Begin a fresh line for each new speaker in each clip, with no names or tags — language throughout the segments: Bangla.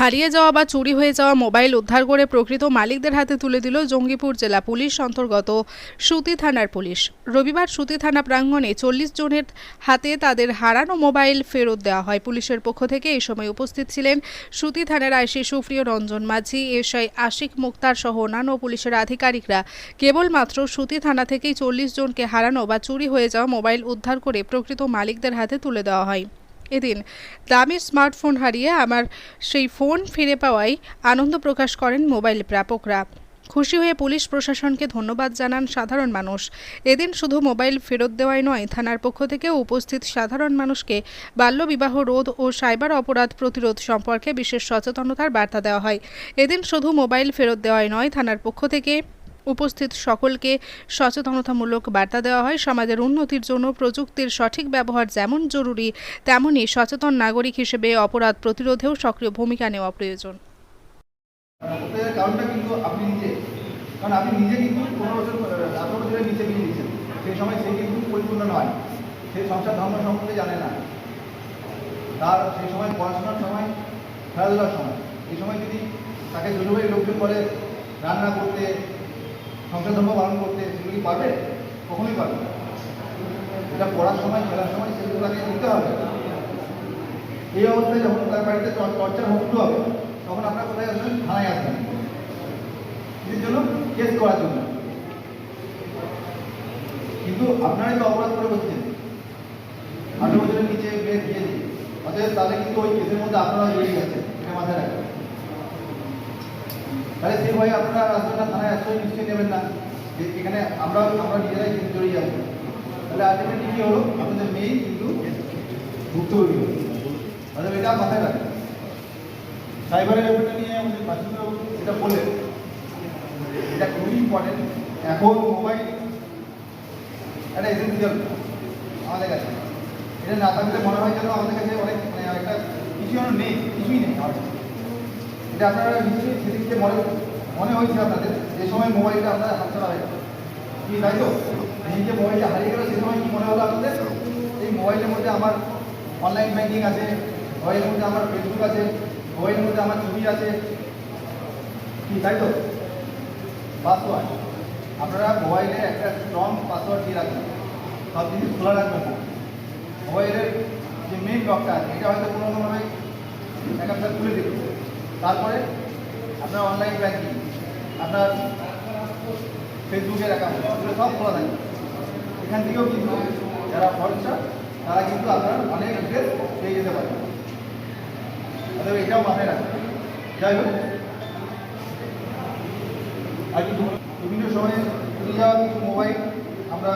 হারিয়ে যাওয়া বা চুরি হয়ে যাওয়া মোবাইল উদ্ধার করে প্রকৃত মালিকদের হাতে তুলে দিল জঙ্গিপুর জেলা পুলিশ অন্তর্গত সুতি থানার পুলিশ। রবিবার সুতি থানা প্রাঙ্গণে চল্লিশ জনের হাতে তাদের হারানো মোবাইল ফেরত দেওয়া হয়। পুলিশের পক্ষ থেকে এই সময় উপস্থিত ছিলেন সুতি থানার আইসি সুপ্রিয় রঞ্জন মাঝি, এসআই আশিক মুক্তার সহ অন্যান্য পুলিশের আধিকারিকরা। কেবলমাত্র সুতি থানা থেকেই চল্লিশ জনকে হারানো বা চুরি হয়ে যাওয়া মোবাইল উদ্ধার করে প্রকৃত মালিকদের হাতে তুলে দেওয়া হয়। এদিন। দামি স্মার্টফোন হারিয়ে আমার সেই ফোন ফিরে পাওয়ায় আনন্দ প্রকাশ করেন মোবাইল প্রাপকরা। খুশি হয়ে পুলিশ প্রশাসনকে ধন্যবাদ জানান সাধারণ মানুষ। এদিন শুধু মোবাইল ফেরত দেওয়াই নয়, থানার পক্ষ থেকে উপস্থিত সাধারণ মানুষকে বাল্যবিবাহ রোধ ও সাইবার অপরাধ প্রতিরোধ সম্পর্কে বিশেষ সচেতনতার বার্তা দেওয়া হয়। এদিন শুধু মোবাইল ফেরত দেওয়াই নয়, থানার পক্ষ থেকে উপস্থিত সকলকে সচেতনতামূলক বার্তা দেওয়া হয়। সমাজের উন্নতির জন্য প্রযুক্তির সঠিক ব্যবহার যেমন জরুরি তেমনই সচেতন নাগরিক হিসেবে অপরাধ প্রতিরোধেও সক্রিয় ভূমিকা নেওয়া প্রয়োজন।
কারণ আপনি নিজে কিন্তু পনেরো বছর, আঠারো বছরের নিচে সেই সময় সে কিন্তু পরিপূর্ণ নয়। সে সংসার ধর্ম জানে না। তার সেই সময় পড়াশোনার সময়, খেলাধুলার সময়। এই সময় যদি তাকে শ্বশুরবাড়ির লোকজন বলে রান্না করতে সংসার ধর্ম পালন করতে সেগুলো কি পারবে, কখনোই পারবে না। এটা পড়ার সময়, খেলার সময় সেগুলো তাকে দিতে হবে। এই অবস্থায় যখন তার বাড়িতে চর্চার শুরু হবে, তখন আপনার কোথায় আসবেন? থানায় আসবেন। এর জন্য কেস করার জন্য। কিন্তু আপনারাই তো অপরাধ করে বসছেন। আঠারো বছরের নিচে দিয়ে দিই অতএব তাহলে কিন্তু ওই কেসের মধ্যে আপনারা জড়িয়ে গেছেন তাহলে সেই ভয়ে আপনারা আসবেন না থানায় আসলে নিশ্চয়ই নেবেন না। যে এখানে আমরা আমরা নিজেরাই কিন্তু জড়িয়ে যাব তাহলে আলটিমেটলি কী হলো? আপনাদের মেয়েই কিন্তু ভুক্তভোগী হলো তাহলে এটা মাথায় রাখবেন। সাইবারের ব্যাপারটা নিয়ে আমাদের বাসিন্দা এটা বললেন, এটা খুবই ইম্পর্টেন্ট এখন মোবাইল একটা এসেন্সিয়াল আমাদের কাছে। এটা না থাকলে মনে হয় যেন আমাদের কাছে অনেক মানে একটা কিছু নেই, কিছুই নেই। কাছে। এটা আপনারা নিশ্চয়ই সেদিকে মনে মনে হয়েছে আপনাদের, যে সময় মোবাইলটা আপনার হাতছাড়া হয়ে গেল কি তাই তো? এই যে মোবাইলটা হারিয়ে গেল, সে সময় কি মনে হলো আপনাদের? এই মোবাইলের মধ্যে আমার অনলাইন ব্যাংকিং আছে, মোবাইলের মধ্যে আমার ফেসবুক আছে, মোবাইলের মধ্যে আমার ছবি আছে। কি তাই তো? পাসওয়ার্ড আপনারা মোবাইলে একটা স্ট্রং পাসওয়ার্ড দিয়ে রাখবেন। সব জিনিস খোলা রাখবেন না। মোবাইলের যে মেন লকটা আছে, এটা হয়তো কোনো কোনোভাবে অ্যাকাউন্টটা খুলে দিল তারপরে আপনার অনলাইন ব্যাংকিং আপনার ফেসবুকের অ্যাকাউন্ট সব খোলা থাকবে এখান থেকেও কিন্তু যারা ফর্সা তারা কিন্তু আপনার অনেক ডিটেলস পেয়ে যেতে পারে। অতএব এটাও মাথায় রাখবেন যাই হোক, আর কিছু বিভিন্ন সময়ে চলে যাওয়া কিছু মোবাইল আমরা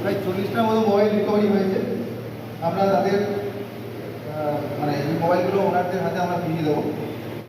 প্রায় চল্লিশটার মতো মোবাইল রিকভারি হয়েছে। আমরা তাদের মানে এই মোবাইলগুলো ওনারদের হাতে আমরা ফিরিয়ে দেবো।